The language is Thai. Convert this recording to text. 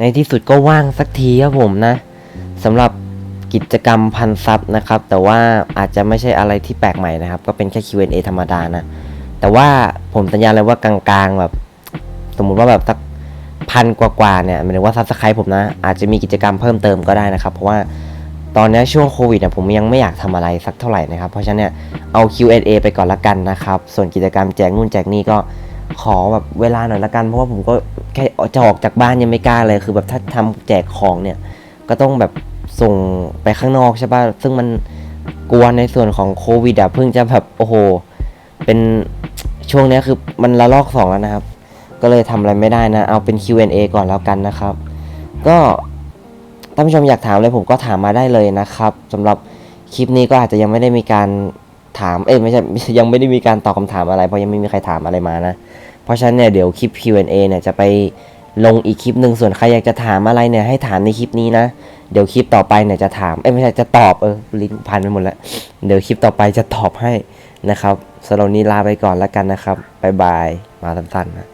ในที่สุดก็ว่างสักทีครับผมนะสำหรับกิจกรรมพันซับนะครับ แต่ว่าอาจจะไม่ใช่อะไรที่แปลกใหม่นะครับ ก็เป็นแค่ Q&A ธรรมดานะ แต่ว่าผมสัญญาเลยว่ากลางๆแบบ สมมุติว่าแบบสักพันกว่าๆเนี่ยหมายถึงว่าซับสไครต์ผมนะ อาจจะมีกิจกรรมเพิ่มเติมก็ได้นะครับ เพราะว่าตอนนี้ช่วงโควิดเนี่ยผมยังไม่อยากทำอะไรสักเท่าไหร่นะครับ เพราะฉะนั้นเนี่ยเอา Q&A ไปก่อนละกันนะครับ ส่วนกิจกรรมแจกนู่นแจกนี่ก็ ขอแบบเวลาหน่อยละกัน เพราะว่าผมก็แค่จะออกจากบ้านยังไม่กล้าเลย คือแบบถ้าทำแจกของเนี่ย ก็ต้องแบบส่งไปข้างนอกใช่ป่ะ ซึ่งมันกลัวในส่วนของโควิดอะเพิ่งจะแบบโอ้โห เป็นช่วงนี้คือมันระลอกสองแล้วนะครับ ก็เลยทำอะไรไม่ได้นะ เอาเป็น Q&A ก่อนแล้วกันนะครับ ก็ท่านผู้ชมอยากถามอะไรผมก็ถามมาได้เลยนะครับสำหรับคลิปนี้ก็อาจจะยังไม่ได้มีการ ถาม เอ้ยไม่ใช่ ยังไม่ได้มีการตอบคำถามอะไร เพราะยังไม่มีใครถามอะไรมานะ เพราะฉะนั้นเนี่ยเดี๋ยวคลิป Q&A เนี่ยจะไปลงอีกคลิปหนึ่งส่วนใครอยากจะถามอะไรเนี่ยให้ถามในคลิปนี้นะ เดี๋ยวคลิปต่อไปเนี่ยจะถาม เอ้ยไม่ใช่จะตอบเออลิ้นพันไปหมดแล้ว เดี๋ยวคลิปต่อไปจะตอบให้นะครับสำหรับนนี้ลาไปก่อนแล้วกันนะครับบ๊ายบายมาสั้นๆนะ